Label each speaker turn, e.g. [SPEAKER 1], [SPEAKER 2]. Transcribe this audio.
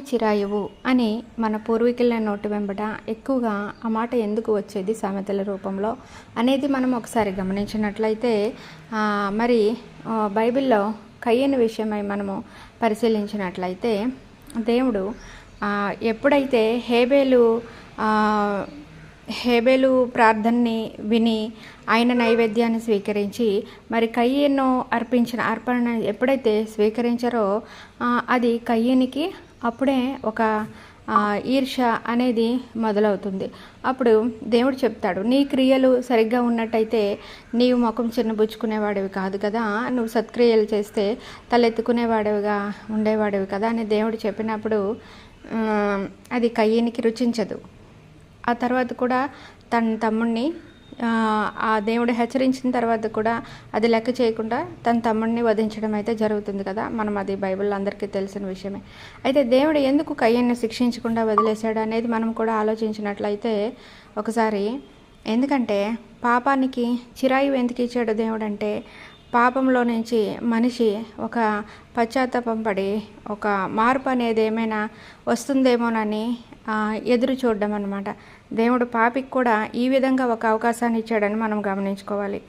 [SPEAKER 1] చిరాయువు అని మన పూర్వీకుల నోటి వెంబట ఎక్కువగా ఆ మాట ఎందుకు వచ్చేది సామెతల రూపంలో అనేది మనం ఒకసారి గమనించినట్లయితే మరి బైబిల్లో కయ్యని విషయమై మనము పరిశీలించినట్లయితే దేవుడు ఎప్పుడైతే హేబేలు హేబేలు ప్రార్థనని విని ఆయన నైవేద్యాన్ని స్వీకరించి మరి కయ్యను అర్పించిన అర్పణ ఎప్పుడైతే స్వీకరించారో అది కయ్యనికి అప్పుడే ఒక ఈర్ష అనేది మొదలవుతుంది. అప్పుడు దేవుడు చెప్తాడు నీ క్రియలు సరిగ్గా ఉన్నట్టయితే నీవు ముఖం చిన్నబుచ్చుకునేవాడివి కాదు కదా నువ్వు సత్క్రియలు చేస్తే తలెత్తుకునేవాడివిగా ఉండేవాడివి కదా అని దేవుడు చెప్పినప్పుడు అది కయ్యనికి రుచించదు. ఆ తర్వాత కూడా తన తమ్ముడిని ఆ, దేవుడు హెచ్చరించిన తర్వాత కూడా అది లెక్క చేయకుండా తన తమ్ముడిని వధించడం అయితే జరుగుతుంది కదా. మనం అది బైబిల్ అందరికీ తెలిసిన విషయమే. అయితే దేవుడు ఎందుకు కయ్యన్ని శిక్షించకుండా వదిలేశాడు అనేది మనం కూడా ఆలోచించినట్లయితే ఒకసారి ఎందుకంటే పాపానికి చిరాయి ఎందుకు ఇచ్చాడు దేవుడు అంటే పాపంలో నుంచి మనిషి ఒక పశ్చాత్తాపం పడి ఒక మార్పు అనేది ఏమైనా వస్తుందేమోనని ఎదురు చూడడం అనమాట దేవుడు పాపికి కూడా ఈ విధంగా ఒక అవకాశాన్ని ఇచ్చాడని మనం గమనించుకోవాలి.